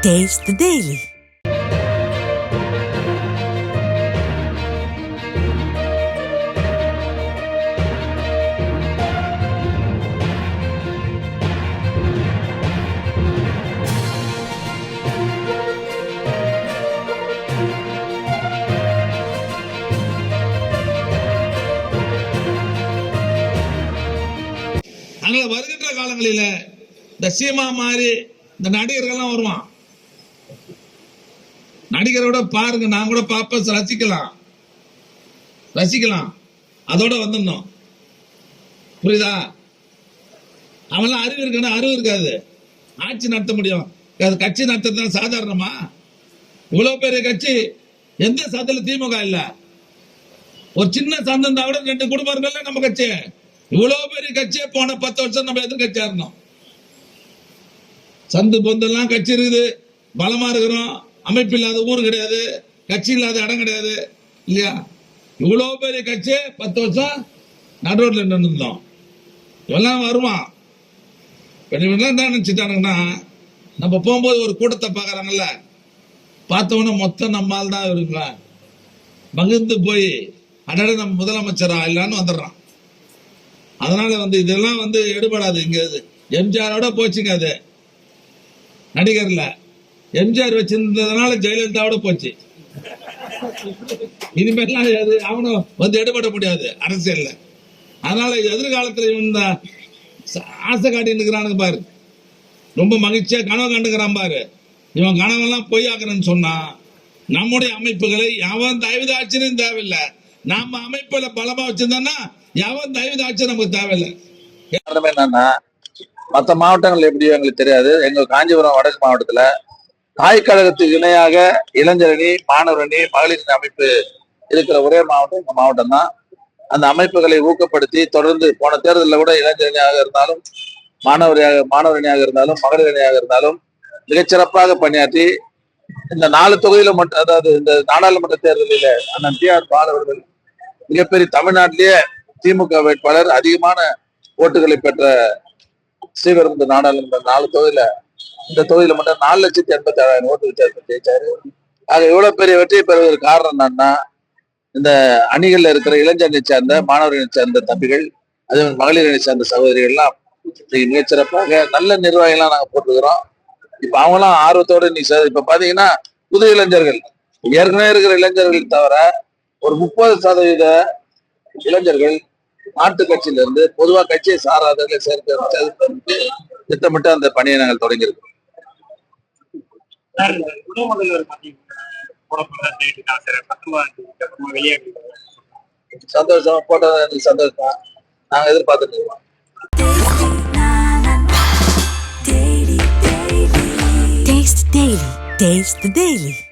Taste the Daily. அதனால வருகின்ற காலங்களில இந்த சீமா மாதிரி இந்த நடிகர்கள்லாம் வருவான் நடிகரோட பாருங்க நான் கூட பார்ப்பேன் ரசிக்கலாம். ரசிக்கலாம். அதோட வந்துடணும் புரியுதா? அவன்லாம் அறிவு இருக்கணும் அறிவு இருக்காது. ஆட்சி நடத்த முடியும். அது கட்சி நடத்துறது சாதாரணமா? இவ்வளவு பெரிய கட்சி எந்த சதத்துல திமுக இல்ல? ஒரு சின்ன சந்தம் கூட ரெண்டு குடும்பம் நம்ம கட்சி. இவ்வளவு பெரிய கட்சியே போன பத்து வருஷம் நம்ம எதிர்கட்சியா இருந்தோம். சந்து பொந்தெல்லாம் கட்சி இருக்குது. பலமா இருக்கிறோம். அமைப்பு இல்லாத ஊர் கிடையாது கட்சி இல்லாத இடம் கிடையாது இல்லையா? இவ்வளவு பெரிய கட்சி பத்து வருஷம் நடுரோட்ல நின்று இருந்தோம் இவெல்லாம் வருவான் இவெல்லாம் என்ன நினைச்சிட்டானுங்கன்னா நம்ம போகும்போது ஒரு கூட்டத்தை பார்க்குறாங்கல்ல பார்த்தவொன்னே மொத்தம் நம்மால் தான் இருக்குங்க மகிழ்ந்து போய் அடட நம்ம முதலமைச்சரா இல்லான்னு வந்துடுறான். அதனால வந்து இதெல்லாம் வந்து எடுபடாது இங்க. எம்ஜிஆரோட போச்சுங்க அது. நடிகர்ல. எம்ஜிஆர் வச்சிருந்ததுனால ஜெயலலிதாவோட போச்சு. இனிமேலாம் அது அவனும் வந்து எடுபட முடியாது அரசியல்ல. அதனால எதிர்காலத்துல இவன் தான் ஆசை காட்டின்னு இருக்கிறானுங்க பாரு. ரொம்ப மகிழ்ச்சியா கனவு கண்டுக்கிறான் பாரு. இவன் கனவெல்லாம் பொய்யாக்குறேன்னு சொன்னா நம்முடைய அமைப்புகளை எவன் தயவுதாட்சியும் தேவையில்லை. நாம அமைப்புல பலமா வச்சிருந்தோம்னா எவன் தயவுதாட்சி நமக்கு தேவையில்லை. என்னன்னா மற்ற மாவட்டங்கள் எப்படியோ எங்களுக்கு தெரியாது. எங்க காஞ்சிபுரம் வடக்கு மாவட்டத்துல தாய் கழகத்துக்கு இணையாக இளைஞரணி மாணவரணி மகளிரின் மகளிர் அமைப்பு இருக்கிற ஒரே மாவட்டம் இந்த மாவட்டம் தான். அந்த அமைப்புகளை ஊக்கப்படுத்தி தொடர்ந்து போன தேர்தலில் கூட இளைஞரணியாக இருந்தாலும் மாணவரியாக மாணவரணியாக இருந்தாலும் மகளிர் அணியாக இருந்தாலும் மிகச்சிறப்பாக பணியாற்றி இந்த நாலு தொகுதியில மட்டும் அதாவது இந்த நாடாளுமன்ற தேர்தலில் அண்ணன் டி ஆர் பால் அவர்கள் மிகப்பெரிய தமிழ்நாட்டிலேயே திமுக வேட்பாளர் அதிகமான ஓட்டுகளை பெற்ற ஸ்ரீபெரும்புது நாடாளுமன்ற நாலு தொகுதியில இந்த தொகுதியில மட்டும் நாலு லட்சத்தி எண்பத்தி ஏழாயிரம் ஓட்டு வித்தியாசம் ஜெயிச்சாரு. ஆக இவ்வளவு பெரிய வெற்றியை பெறுவதற்கு காரணம் என்னன்னா இந்த அணிகள்ல இருக்கிற இளைஞரணி சேர்ந்த மாணவர்களை சேர்ந்த தம்பிகள் அதே மாதிரி மகளிரணி சேர்ந்த சகோதரிகள் எல்லாம் மிகச்சிறப்பாக நல்ல நிர்வாகிகள்லாம் நாங்க போட்டுக்கிறோம் இப்ப அவங்களாம் ஆர்வத்தோட நீ இப்ப பாத்தீங்கன்னா புது இளைஞர்கள். ஏற்கனவே இருக்கிற இளைஞர்கள் தவிர ஒரு முப்பது சதவீத இளைஞர்கள் மாட்டு கட்சியில இருந்து பொதுவா கட்சியை சாராதவர்களை சேர்க்க திட்டமிட்டு அந்த பணியை நாங்கள் தொடங்கியிருக்கோம். சந்தோஷம் போட்டது எனக்கு சந்தோஷம் நாங்க எதிர்பார்த்துட்டு இருக்கோம் Taste the Daily.